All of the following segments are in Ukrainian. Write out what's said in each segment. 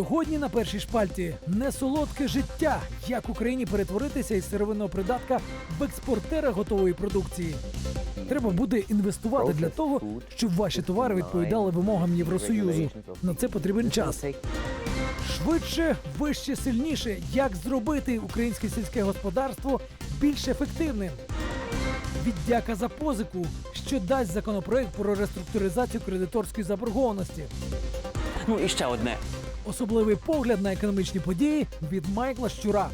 Сьогодні на першій шпальті несолодке життя, як Україні перетворитися із сировинного придатка в експортера готової продукції. Треба буде інвестувати для того, щоб ваші товари відповідали вимогам Євросоюзу. На це потрібен час. Швидше, вище, сильніше. Як зробити українське сільське господарство більш ефективним? Віддяка за позику, що дасть законопроект про реструктуризацію кредиторської заборгованості. Ну і ще одне. Особливий погляд на економічні події від Майкла Щура.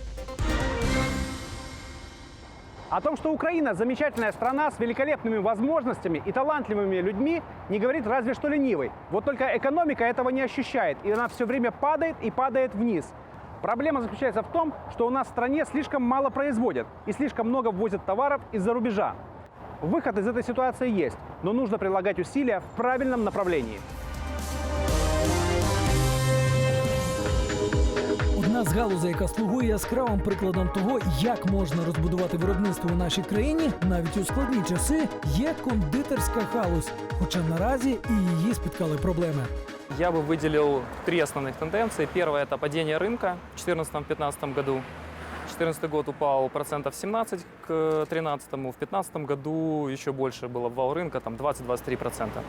О том, что Украина замечательная страна с великолепными возможностями и талантливыми людьми, не говорит разве что ленивый. Вот только экономика этого не ощущает, и она все время падает и падает вниз. Проблема заключается в том, что у нас в стране слишком мало производят и слишком много ввозят товаров из-за рубежа. Выход из этой ситуации есть, но нужно прилагать усилия в правильном направлении. Одна з галузей, яка слугує яскравим прикладом того, як можна розбудувати виробництво у нашій країні, навіть у складні часи, є кондитерська галузь. Хоча наразі і її спіткали проблеми. Я бы выделил три основных тенденции. Первое – это падение рынка в 2014-2015 году. 2014 год упал процентов 17 к 2013, в 2015 году еще больше был обвал рынка, там 20-23 процента.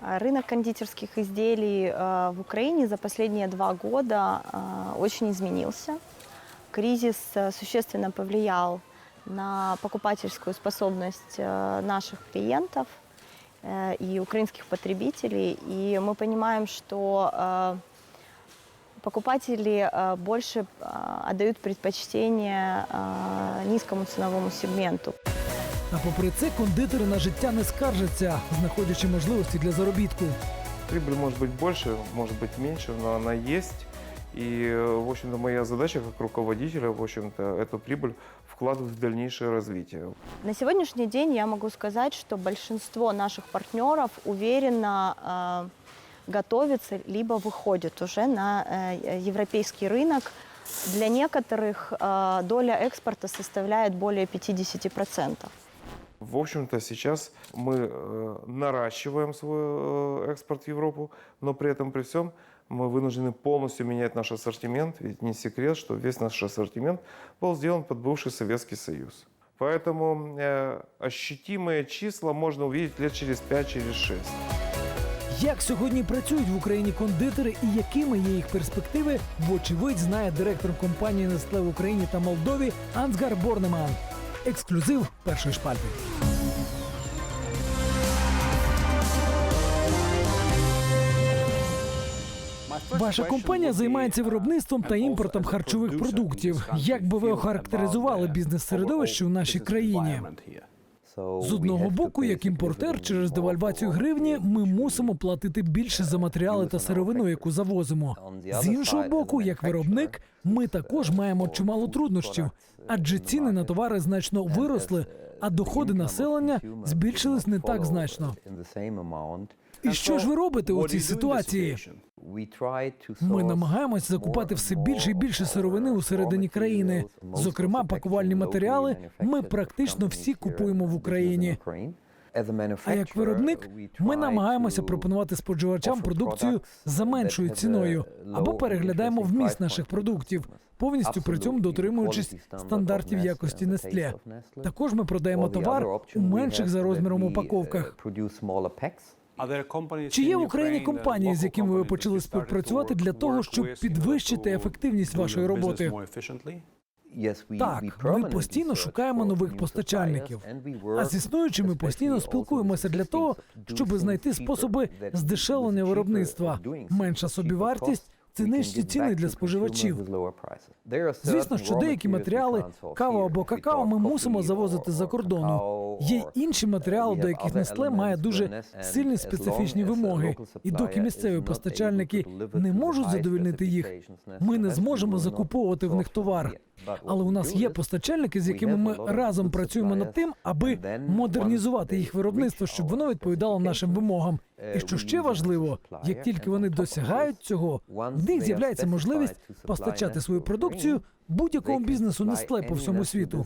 А Рынок кондитерских изделий э, в Украине за последние два года э, очень изменился. Кризис э, существенно повлиял на покупательскую способность э, наших клиентов э, и украинских потребителей. И мы понимаем, что э, покупатели э, больше э, отдают предпочтение э, низкому ценовому сегменту. А попри це, кондитери на життя не скаржаться, знаходячи можливості для заробітку. Прибыль может быть больше, может быть меньше, но она есть. И, э, в общем-то, моя задача как руководителя, в общем-то, эту прибыль вкладывать в дальнейшее развитие. На сегодняшний день я могу сказать, что большинство наших партнеров уверенно э, готовится, либо выходит уже на э, европейский рынок. Для некоторых э, доля экспорта составляет более 50%. В общем-то, сейчас мы э, наращиваем свой э, экспорт в Европу, но при этом, при всем, мы вынуждены полностью менять наш ассортимент, ведь не секрет, что весь наш ассортимент был сделан под бывший Советский Союз. Поэтому э, ощутимые числа можно увидеть лет через 5, через 6. Як сьогодні працюють в Україні кондитери і якими є їх перспективи, вочевидь знає директор компанії Nestle в Україні та Молдові Ансгар Борнеман. Ексклюзив першої шпальти. Ваша компанія займається виробництвом та імпортом харчових продуктів. Як би ви охарактеризували бізнес-середовище у нашій країні? З одного боку, як імпортер, через девальвацію гривні ми мусимо платити більше за матеріали та сировину, яку завозимо. З іншого боку, як виробник, ми також маємо чимало труднощів, адже ціни на товари значно виросли, а доходи населення збільшились не так значно. І що ж ви робите у цій ситуації? Ми намагаємось закупати все більше і більше сировини у середині країни. Зокрема, пакувальні матеріали ми практично всі купуємо в Україні. А як виробник, ми намагаємося пропонувати споживачам продукцію за меншою ціною або переглядаємо вміст наших продуктів, повністю при цьому дотримуючись стандартів якості Nestle. Також ми продаємо товар у менших за розміром упаковках. Чи є в Україні компанії, з якими ви почали співпрацювати для того, щоб підвищити ефективність вашої роботи? Так, ми постійно шукаємо нових постачальників. А з існуючими постійно спілкуємося для того, щоб знайти способи здешевлення виробництва. Менша собівартість нижчі ціни для споживачів. Звісно, що деякі матеріали, каву або какао, ми мусимо завозити за кордону. Є інші матеріали, до яких Нестле має дуже сильні специфічні вимоги. І доки місцеві постачальники не можуть задовольнити їх, ми не зможемо закуповувати в них товар. Але у нас є постачальники, з якими ми разом працюємо над тим, аби модернізувати їх виробництво, щоб воно відповідало нашим вимогам. І що ще важливо, як тільки вони досягають цього, в них з'являється можливість постачати свою продукцію будь-якому бізнесу Nestle по всьому світу.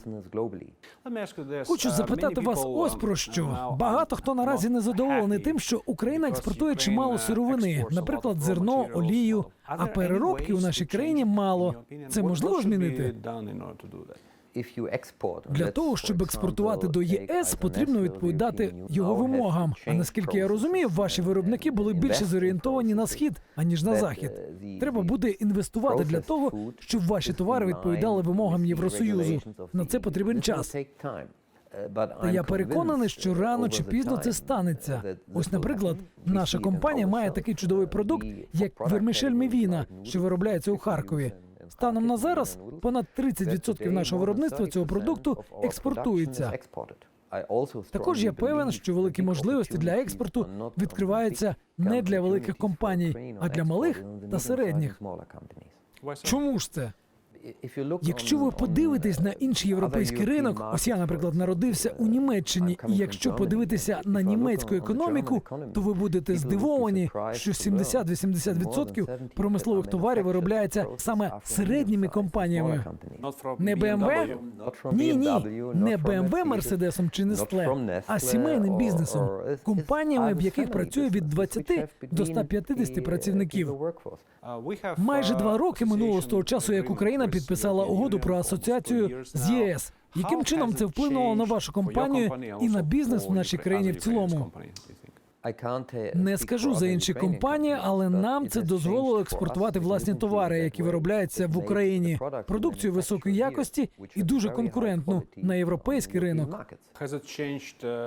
Хочу запитати вас ось про що. Багато хто наразі не задоволений тим, що Україна експортує чимало сировини, наприклад, зерно, олію, а переробки у нашій країні мало. Це можливо змінити? Для того, щоб експортувати до ЄС, потрібно відповідати його вимогам. А наскільки я розумію, ваші виробники були більше зорієнтовані на схід аніж на захід. Треба буде інвестувати для того, щоб ваші товари відповідали вимогам Євросоюзу. На це потрібен час. Та я переконаний, що рано чи пізно це станеться. Ось, наприклад, наша компанія має такий чудовий продукт, як вермішель мівіна, що виробляється у Харкові. Станом на зараз понад 30% нашого виробництва цього продукту експортується. Також я певен, що великі можливості для експорту відкриваються не для великих компаній, а для малих та середніх. Чому ж це? Якщо ви подивитесь на інший європейський ринок, ось я, наприклад, народився у Німеччині, і якщо подивитися на німецьку економіку, то ви будете здивовані, що 70-80% промислових товарів виробляється саме середніми компаніями. Не BMW? Ні, ні, не BMW, Мерседесом чи Nestle, а сімейним бізнесом, компаніями, в яких працює від 20 до 150 працівників. Майже два роки минуло з того часу, як Україна підписала угоду про асоціацію з ЄС. Яким чином це вплинуло на вашу компанію і на бізнес в нашій країні в цілому? Не скажу за інші компанії, але нам це дозволило експортувати власні товари, які виробляються в Україні, продукцію високої якості і дуже конкурентну на європейський ринок.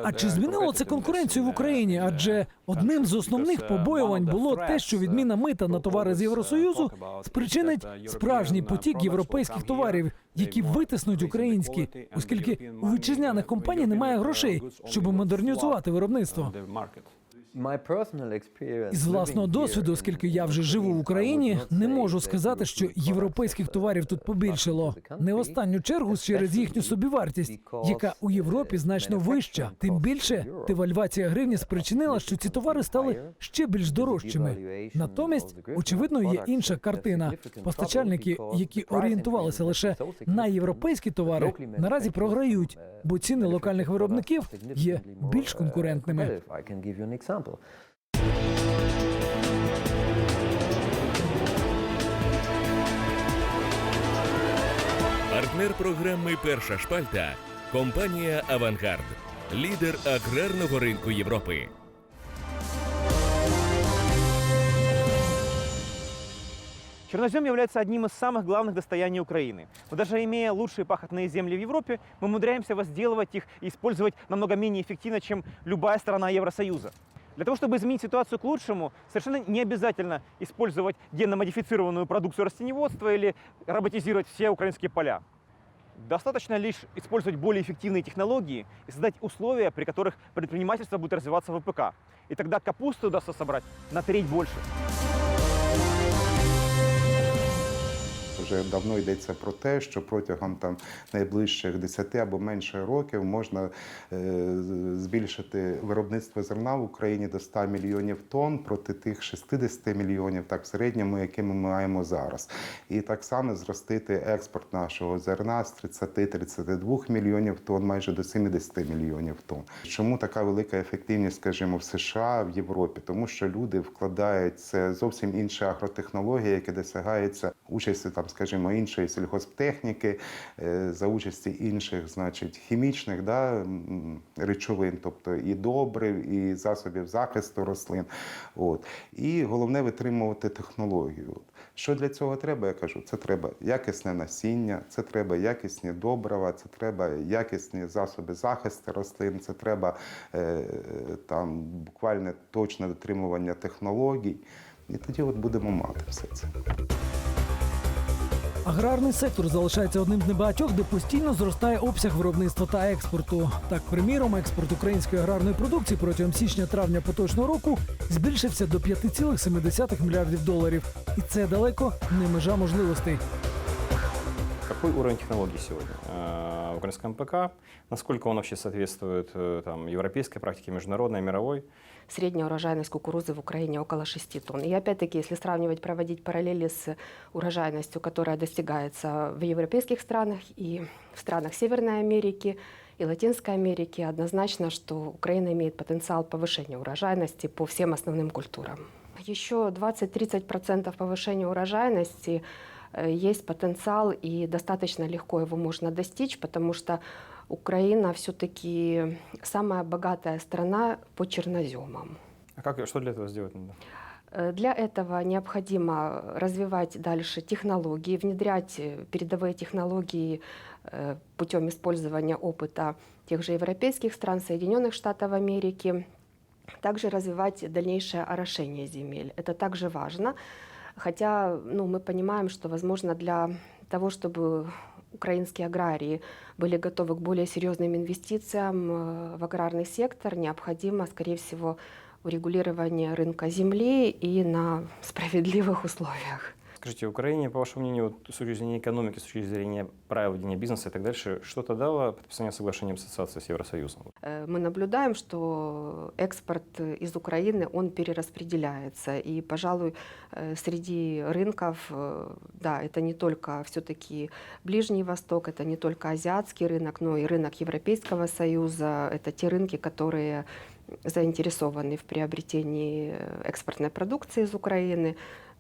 А чи змінило це конкуренцію в Україні? Адже одним з основних побоювань було те, що відміна мита на товари з Євросоюзу спричинить справжній потік європейських товарів, які витиснуть українські, оскільки у вітчизняних компаній немає грошей, щоб модернізувати виробництво. Із власного досвіду, оскільки я вже живу в Україні, не можу сказати, що європейських товарів тут побільшало. Не в останню чергу через їхню собівартість, яка у Європі значно вища. Тим більше девальвація гривні спричинила, що ці товари стали ще більш дорожчими. Натомість, очевидно, є інша картина. Постачальники, які орієнтувалися лише на європейські товари, наразі програють, бо ціни локальних виробників є більш конкурентними. Партнер програми Перша шпальта компанія Авангард, лідер аграрного ринку Європи. Чернозем является одним из самых главных достояний Украины. Но даже имея лучшие пахотные земли в Европе, мы умудряемся возделывать их и использовать намного менее эффективно, чем любая страна Евросоюза. Для того, чтобы изменить ситуацию к лучшему, совершенно не обязательно использовать генно-модифицированную продукцию растеневодства или роботизировать все украинские поля. Достаточно лишь использовать более эффективные технологии и создать условия, при которых предпринимательство будет развиваться в ВПК. И тогда капусты удастся собрать на треть больше. Вже давно йдеться про те, що протягом там найближчих 10 або менше років можна е, збільшити виробництво зерна в Україні до 100 мільйонів тонн проти тих 60 мільйонів, так в середньому, які ми маємо зараз. І так само зростити експорт нашого зерна з 30-32 мільйонів тонн майже до 70 мільйонів тонн. Чому така велика ефективність, скажімо, в США, в Європі? Тому що люди вкладають це зовсім інші агротехнології, які досягаються участі там, скажімо, іншої сільгосптехніки, е, за участі інших, значить, хімічних да, речовин, тобто і добрив, і засобів захисту рослин. От. І головне витримувати технологію. Що для цього треба? Я кажу, це треба якісне насіння, це треба якісні добрива, це треба якісні засоби захисту рослин, це треба е, там буквально точне дотримування технологій. І тоді от будемо мати все це. Аграрний сектор залишається одним з небагатьох, де постійно зростає обсяг виробництва та експорту. Так, приміром, експорт української аграрної продукції протягом січня-травня поточного року збільшився до 5,7 мільярдів доларів. І це далеко не межа можливостей. Какой уровень технологий сегодня в украинском ПК? Насколько он вообще соответствует э, там, европейской практике, международной, мировой? Средняя урожайность кукурузы в Украине около 6 тонн. И опять-таки, если сравнивать, проводить параллели с урожайностью, которая достигается в европейских странах и в странах Северной Америки и Латинской Америки, однозначно, что Украина имеет потенциал повышения урожайности по всем основным культурам. Еще 20-30% повышения урожайности э, есть потенциал, и достаточно легко его можно достичь, потому что Украина все-таки самая богатая страна по черноземам. А как, что для этого сделать надо? Э, Для этого необходимо развивать дальше технологии, внедрять э, передовые технологии э, путем использования опыта тех же европейских стран, Соединенных Штатов Америки. Также развивать дальнейшее орошение земель. Это также важно. Хотя ну, мы понимаем, что, возможно, для того, чтобы украинские аграрии были готовы к более серьезным инвестициям э, в аграрный сектор, необходимо, скорее всего, урегулирование рынка земли и на справедливых условиях. Скажите, Украине, по вашему мнению, вот, с точки зрения экономики, с точки зрения правил ведения бизнеса и так дальше, что-то дало подписание соглашения об ассоциации с Евросоюзом? Э, Мы наблюдаем, что экспорт из Украины, он перераспределяется. И, пожалуй, э, среди рынков, э, да, это не только все-таки Ближний Восток, это не только азиатский рынок, но и рынок Европейского Союза. Это те рынки, которые заинтересованы в приобретении экспортной продукции из Украины.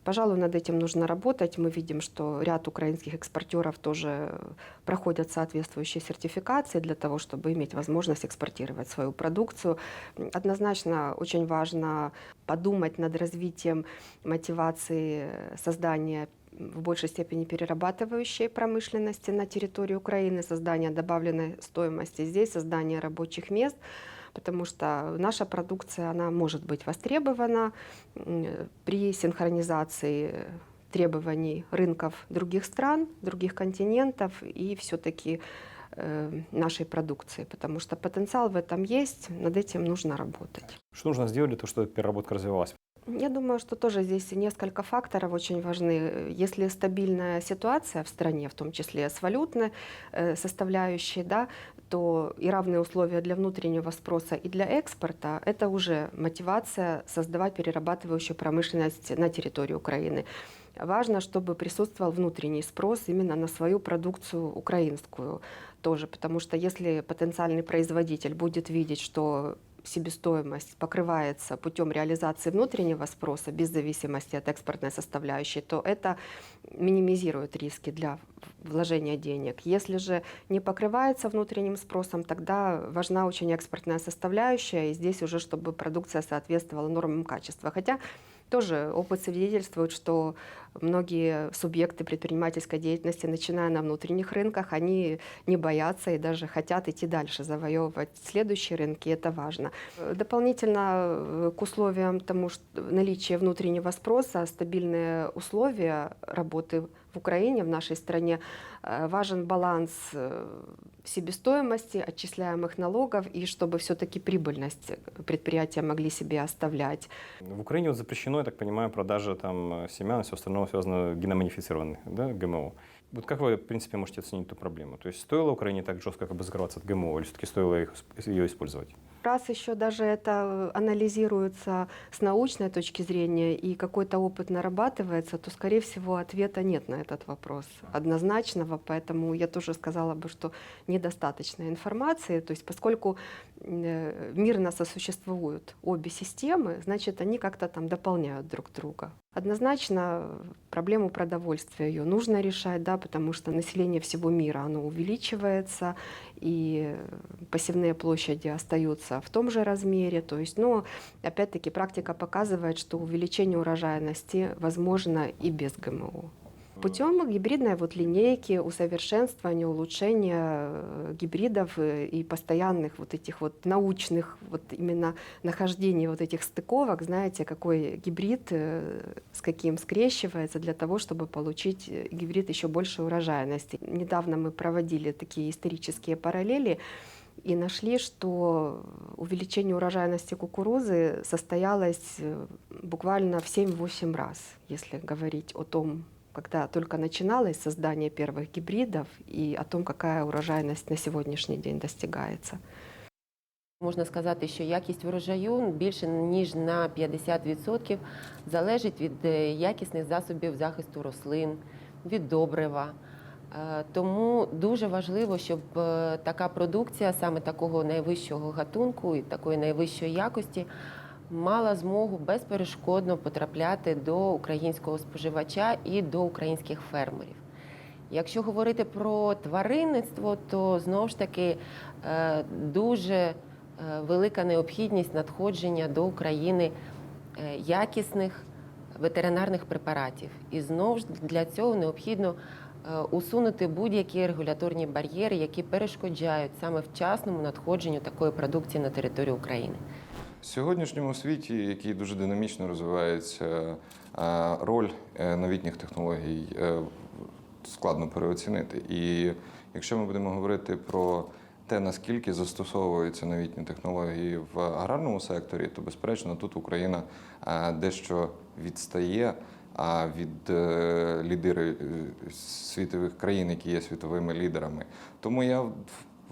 Пожалуй, над этим нужно работать. Мы видим, что ряд украинских экспортеров тоже проходят соответствующие сертификации для того, чтобы иметь возможность экспортировать свою продукцию. Однозначно очень важно подумать над развитием мотивации создания в большей степени перерабатывающей промышленности на территории Украины, создания добавленной стоимости здесь, создания рабочих мест потому что наша продукция, она может быть востребована м, при синхронизации требований рынков других стран, других континентов и все-таки э, нашей продукции, потому что потенциал в этом есть, над этим нужно работать. Что нужно сделать для того, чтобы переработка развивалась? Я думаю, что тоже здесь несколько факторов очень важны. Если стабильная ситуация в стране, в том числе с валютной э, составляющей, да, то и равные условия для внутреннего спроса и для экспорта – это уже мотивация создавать перерабатывающую промышленность на территории Украины. Важно, чтобы присутствовал внутренний спрос именно на свою продукцию украинскую тоже, потому что если потенциальный производитель будет видеть, что себестоимость покрывается путем реализации внутреннего спроса без зависимости от экспортной составляющей, то это минимизирует риски для вложения денег. Если же не покрывается внутренним спросом, тогда важна очень экспортная составляющая, и здесь уже, чтобы продукция соответствовала нормам качества. Хотя тоже опыт свидетельствует, что многие субъекты предпринимательской деятельности, начиная на внутренних рынках, они не боятся и даже хотят идти дальше, завоевывать следующие рынки, это важно. Э, Дополнительно э, к условиям тому, что наличие внутреннего спроса, стабильные условия работы в Украине, в нашей стране, э, важен баланс э, себестоимости, отчисляемых налогов, и чтобы все-таки прибыльность предприятия могли себе оставлять. В Украине вот запрещено, я так понимаю, продажа там э, семян и все остальное связано геномодифицированных, да, ГМО. Вот как вы, в принципе, можете оценить эту проблему? То есть стоило Украине так жестко как бы закрываться от ГМО, или все-таки стоило их, ее использовать? Раз еще даже это анализируется с научной точки зрения и какой-то опыт нарабатывается, то, скорее всего, ответа нет на этот вопрос однозначного, поэтому я тоже сказала бы, что недостаточно информации, то есть поскольку э, мирно сосуществуют обе системы, значит, они как-то там дополняют друг друга. Однозначно проблему продовольствия ее нужно решать, да, потому что население всего мира оно увеличивается, и посевные площади остаются в том же размере. То есть, но опять-таки практика показывает, что увеличение урожайности возможно и без ГМО. Путем гибридной вот линейки, усовершенствования, улучшения э, гибридов э, и постоянных вот этих вот научных вот именно нахождений вот этих стыковок, знаете, какой гибрид э, с каким скрещивается для того, чтобы получить гибрид еще большей урожайности. Недавно мы проводили такие исторические параллели и нашли, что увеличение урожайности кукурузы состоялось буквально в 7-8 раз, если говорить о том, когда только начиналось создание первых гибридов и о том, какая урожайность на сегодняшний день достигается. Можна сказати, що якість врожаю більше ніж на 50% залежить від е, якісних засобів захисту рослин, від добрива. Е, Тому дуже важливо, щоб е, така продукція, саме такого найвищого гатунку і такої найвищої якості, мала змогу безперешкодно потрапляти до українського споживача і до українських фермерів. Якщо говорити про тваринництво, то знову ж таки е, дуже е, велика необхідність надходження до України е, якісних ветеринарних препаратів. І знову ж для цього необхідно усунути будь-які регуляторні бар'єри, які перешкоджають саме вчасному надходженню такої продукції на територію України. Сьогоднішньому світі, який дуже динамічно розвивається, роль е, новітніх технологій е, складно переоцінити. І якщо ми будемо говорити про те, наскільки застосовуються новітні технології в аграрному секторі, то безперечно тут Україна дещо відстає від е, лідери е, світових країн, які є світовими лідерами. Тому я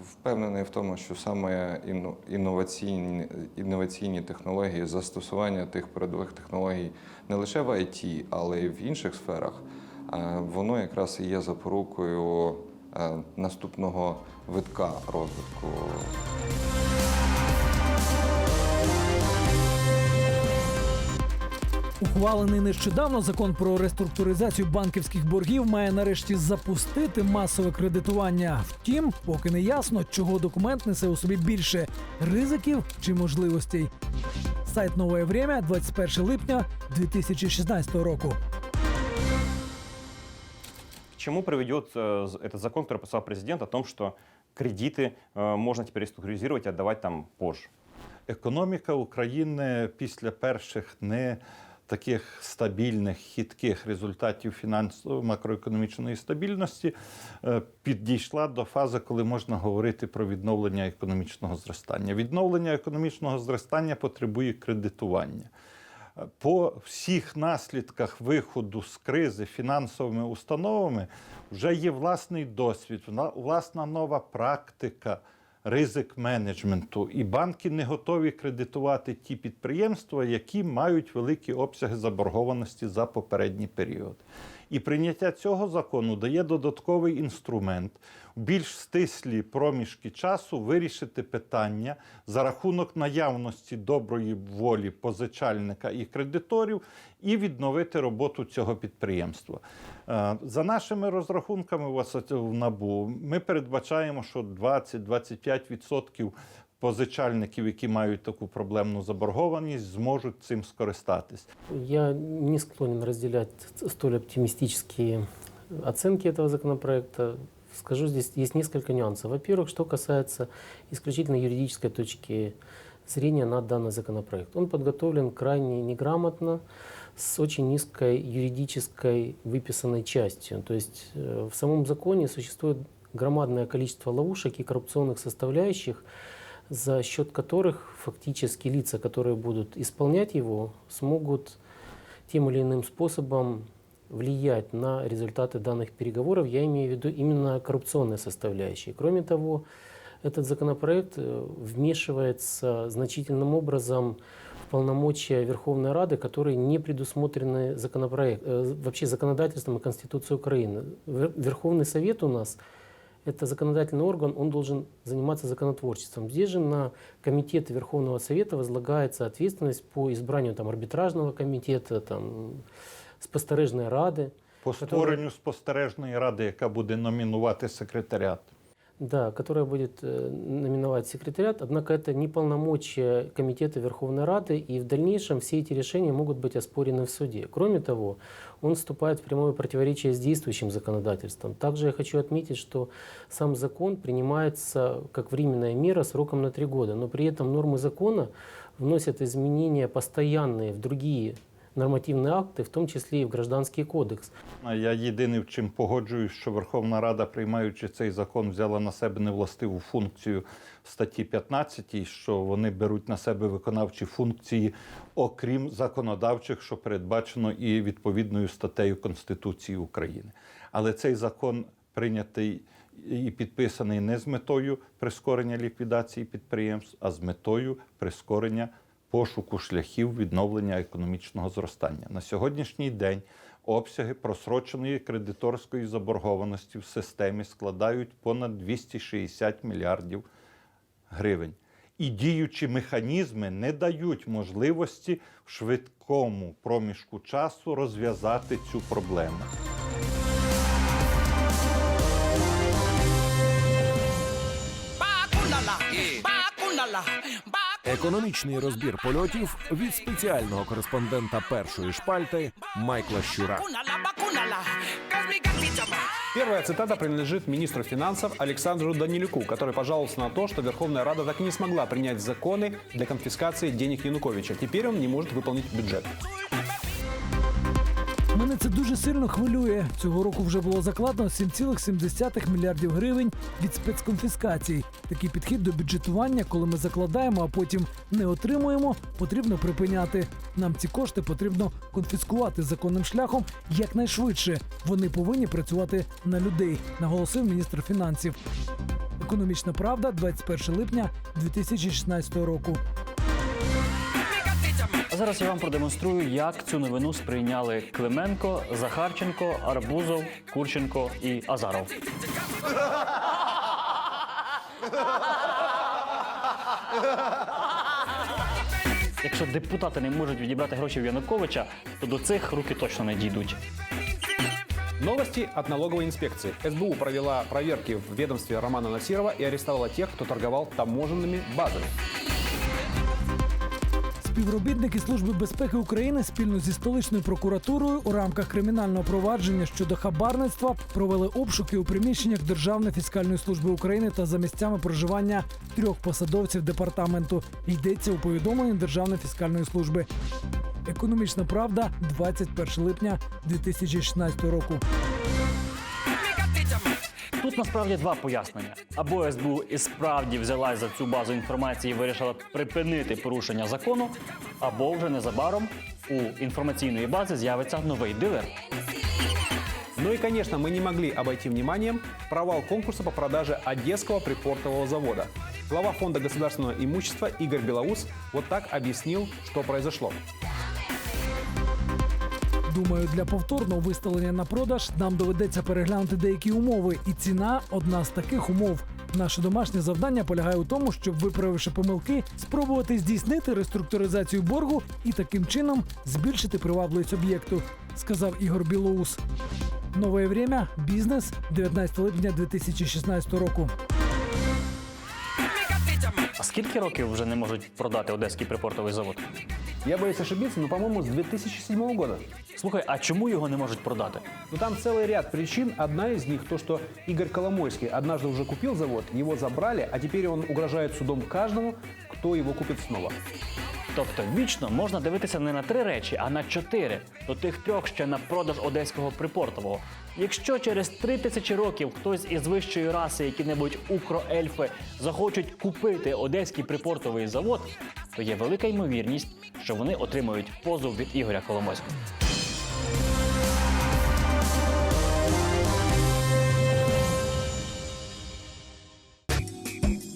впевнений в тому, що саме інно- інноваційні, інноваційні технології, застосування тих передових технологій не лише в ІТ, але й в інших сферах, е, воно якраз і є запорукою е, наступного витка розвитку. Ухвалений нещодавно закон про реструктуризацію банківських боргів має нарешті запустити масове кредитування. Втім, поки не ясно, чого документ несе у собі більше ризиків чи можливостей. Сайт Нове Время, 21 липня 2016 року. К чему приведет э, з- этот закон, который подписал президент, о том, что кредиты э, можно теперь реструктуризировать и отдавать там позже? Економіка України після перших не таких стабільних, хитких результатів фінансово макроекономічної стабільності е, підійшла до фази, коли можна говорити про відновлення економічного зростання. Відновлення економічного зростання потребує кредитування. Е, По всіх наслідках виходу з кризи фінансовими установами вже є власний досвід, власна нова практика ризик менеджменту. І банки не готові кредитувати ті підприємства, які мають великі обсяги заборгованості за попередній період. І прийняття цього закону дає додатковий інструмент в більш стислі проміжки часу вирішити питання за рахунок наявності доброї волі позичальника і кредиторів і відновити роботу цього підприємства. Е, За нашими розрахунками в НАБУ, ми передбачаємо, що 20-25% позичальників, які мають таку проблемну заборгованість, зможуть цим скористатись. Я не склонен разделять столь оптимистические оценки этого законопроекта. Скажу, здесь есть несколько нюансов. Во-первых, что касается исключительно юридической точки зрения на данный законопроект. Он подготовлен крайне неграмотно, с очень низкой юридической выписанной частью. То есть э, в самом законе существует громадное количество ловушек и коррупционных составляющих, за счет которых фактически лица, которые будут исполнять его, смогут тем или иным способом влиять на результаты данных переговоров. Я имею в виду именно коррупционные составляющие. Кроме того, этот законопроект э, вмешивается значительным образом в полномочия Верховной Рады, которые не предусмотрены законопроект, э, вообще законодательством и Конституцией Украины. Вер- Верховный Совет у нас это законодательный орган, он должен заниматься законотворчеством. Здесь же на комитет Верховного Совета возлагается ответственность по избранию там, арбитражного комитета, там, спостережной рады. По створенню спостережної ради, яка буде номінувати секретаріат. Да, которая будет э, номиновать секретариат, однако это не полномочия Комитета Верховной Рады, и в дальнейшем все эти решения могут быть оспорены в суде. Кроме того, он вступает в прямое противоречие с действующим законодательством. Также я хочу отметить, что сам закон принимается как временная мера сроком на три года, но при этом нормы закона вносят изменения постоянные в другие нормативные акты, в том числе и в Гражданский кодекс. Я єдине, в чим погоджуюсь, що Верховна Рада, приймаючи цей закон, взяла на себе невластиву функцію статті 15, що вони беруть на себе виконавчі функції, окрім законодавчих, що передбачено і відповідною статтею Конституції України. Але цей закон прийнятий і підписаний не з метою прискорення ліквідації підприємств, а з метою прискорення пошуку шляхів відновлення економічного зростання. На сьогоднішній день обсяги просроченої кредиторської заборгованості в системі складають понад 260 мільярдів гривень. І діючі механізми не дають можливості в швидкому проміжку часу розв'язати цю проблему. Економічний розбір польотів від спеціального кореспондента першої шпальти Майкла Щура. Первая цитата принадлежит министру финансов Александру Данилюку, который пожаловался на то, что Верховная Рада так и не смогла принять законы для конфискации денег Януковича. Теперь он не может выполнить бюджет. Це дуже сильно хвилює. Цього року вже було закладено 7,7 мільярдів гривень від спецконфіскацій. Такий підхід до бюджетування, коли ми закладаємо, а потім не отримуємо, потрібно припиняти. Нам ці кошти потрібно конфіскувати законним шляхом якнайшвидше. Вони повинні працювати на людей, наголосив міністр фінансів. Економічна правда, 21 липня 2016 року. Зараз я вам продемонструю, як цю новину сприйняли Клименко, Захарченко, Арбузов, Курченко і Азаров. Якщо депутати не можуть відібрати гроші в Януковича, то до цих руки точно не дійдуть. Новости от налоговой инспекции. СБУ провела проверки в ведомстве Романа Насирова и арестовала тех, кто торговал таможенными базами. Співробітники Служби безпеки України спільно зі столичною прокуратурою у рамках кримінального провадження щодо хабарництва провели обшуки у приміщеннях Державної фіскальної служби України та за місцями проживання трьох посадовців департаменту. Йдеться у повідомленні Державної фіскальної служби. Економічна правда, 21 липня 2016 року. Тут насправді два пояснення: або СБУ і справді взялась за цю базу інформації і вирішила припинити порушення закону, або вже незабаром у інформаційної бази з'явиться новий дилер. Ну и, конечно, мы не могли обойти вниманием провал конкурса по продаже Одесского припортового завода. Глава Фонда государственного имущества Игорь Белоус вот так объяснил, что произошло. Думаю, для повторного виставлення на продаж нам доведеться переглянути деякі умови, і ціна одна з таких умов. Наше домашнє завдання полягає у тому, щоб, виправивши помилки, спробувати здійснити реструктуризацію боргу і таким чином збільшити привабливість об'єкту, сказав Ігор Білоус. Нове время, бізнес, 19 липня 2016 року. А скільки років вже не можуть продати одеський припортовий завод? Я боюсь ошибиться, но, по-моему, с 2007 года. Слухай, а чому його не можуть продати? Ну там целый ряд причин. Одна из них то, что Игорь Коломойский однажды уже купил завод, его забрали, а теперь он угрожает судом каждому, кто его купит снова. Тобто вічно можна дивитися не на три речі, а на чотири. До тих трьох ще на продаж одеського припортового. Якщо через три тисячі років хтось із вищої раси, які-небудь укроельфи, захочуть купити одеський припортовий завод, то є велика ймовірність, що вони отримають позов від Ігоря Коломойського.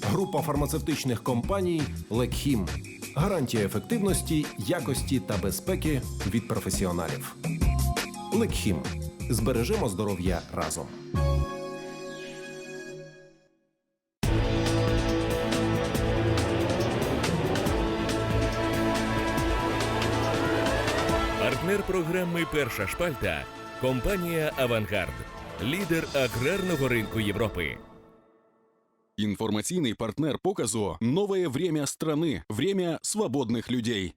Група фармацевтичних компаній Лекхім. Гарантія ефективності, якості та безпеки від професіоналів. Лекхім Збережемо здоров'я разом. Партнер програми Перша шпальта компанія Авангард, лідер аграрного ринку Європи. Информационный партнер показу «Новое время страны. Время свободных людей».